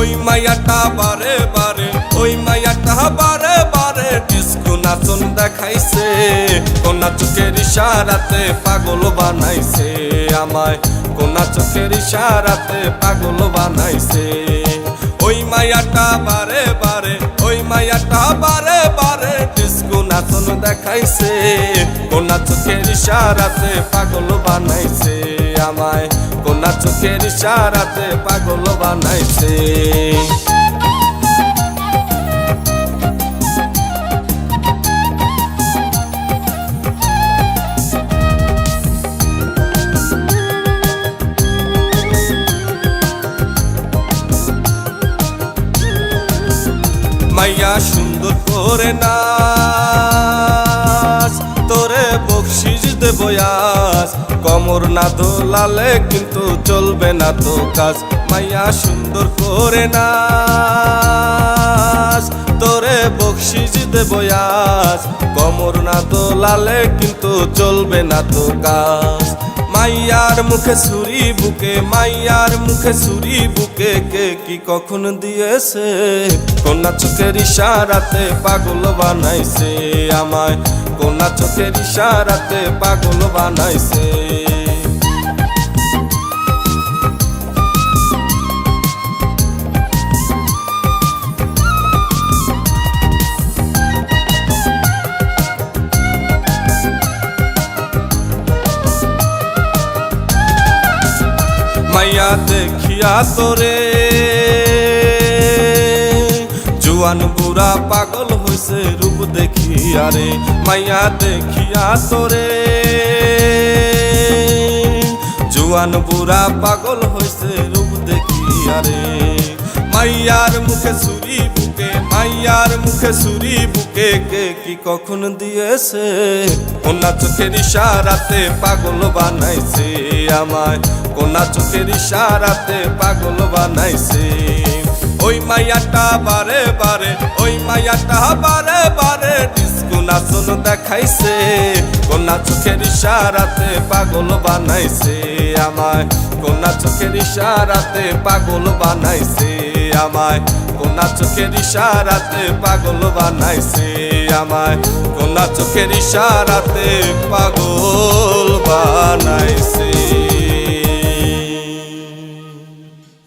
ওই মায়াটা বারে বারে, ওই মায়াটা বারে বারে। ডিস্কো নাচন দেখাইছে, কোনা চোখের ইশারাতে পাগল বানাইছে আমায়। কোনা চোখের ইশারাতে পাগল বানাইছে। ওই মায়াটা বারে বারে, ওই মায়াটা বারে বারে। ডিস্কো নাচন দেখাইছে, কোনা চোখের ইশারাতে পাগল বানাইছে। আমায়। কোনা চোখের ইশারাতে পাগল বানাইছে। মাইয়া সুন্দর করে নাচ কমর না দোলালে কিন্তু চলবে না তো কাজ। মাইয়া সুন্দর করে না তোরে বকশিস দেব আজ। কমর না দোলালে কিন্তু চলবে না তো কাজ। মাইয়ার মুখে সুরি বুকে, মাইয়ার মুখে সুরি বুকে, কে কি কখন দিয়েছে? কন্যা চোখের ইশারাতে পাগল বানাইছে আমায়। কন্যা চোখের ইশারাতে পাগল বানাইছে। মাইয়া দেখিয়া তোরে। জুয়ান বুড়া পাগল হইছে রূপ দেখিয়া রে, মাইয়া দেখিয়া তোরে। জুয়ান বুড়া পাগল হইছে রূপ দেখিয়া রে, মাইয়ার মুখে ছুরি বুকে, মাইয়ার মুখে ছুরি বুকে কে কি কখন দিয়েছে? কোনা চোখের ইশারাতে পাগল বানাইছে আমায়। কোনা চোখের ইশারাতে পাগল বানাইছে। ওই মাইয়াটা বারে বারে, ওই মাইয়াটা বারে বারে ডিস্কো নাচন দেখাইছে। কোনা চোখের ইশারাতে পাগল বানাইছে আমায়। কোনা চোখের ইশারাতে পাগল বানাইছে আমায়। কোনা চোখের ইশারাতে পাগল বানাইছে আমায়। কোনা চোখের ইশারাতে পাগল